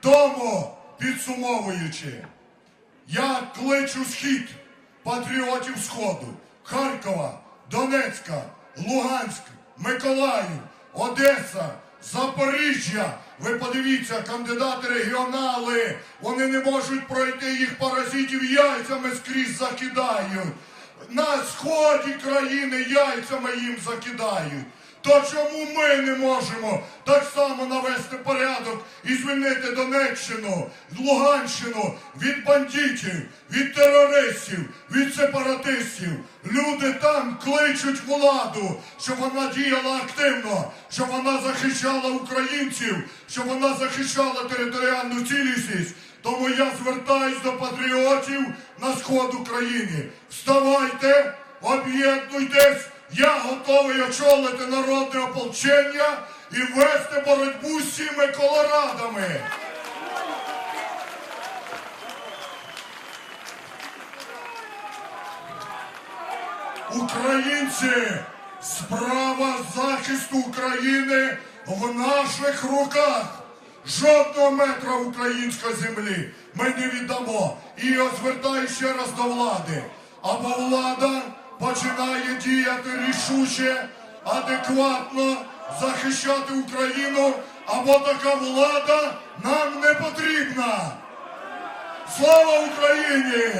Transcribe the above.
Тому, підсумовуючи, я кличу схід патріотів Сходу, Харкова, Донецька, Луганськ, Миколаїв, Одеса, Запоріжжя. Ви подивіться, кандидати регіонали, вони не можуть пройти їх паразитів яйцями скрізь закидають. Сході країни яйцями їм закидають. То чому ми не можемо так само навести порядок і звільнити Донеччину, Луганщину від бандитів, від терористів, від сепаратистів? Люди там кличуть владу, щоб вона діяла активно, щоб вона захищала українців, щоб вона захищала територіальну цілісність. Тому я звертаюсь до патріотів на сход України. Вставайте, об'єднуйтесь. Я готовий очолити народне ополчення і вести боротьбу з цими колорадами. Українці, справа захисту України в наших руках. Жодного метра української землі ми не віддамо. І я звертаюся ще раз до влади. Або влада починає діяти рішуче, адекватно захищати Україну, або така влада нам не потрібна. Слава Україні!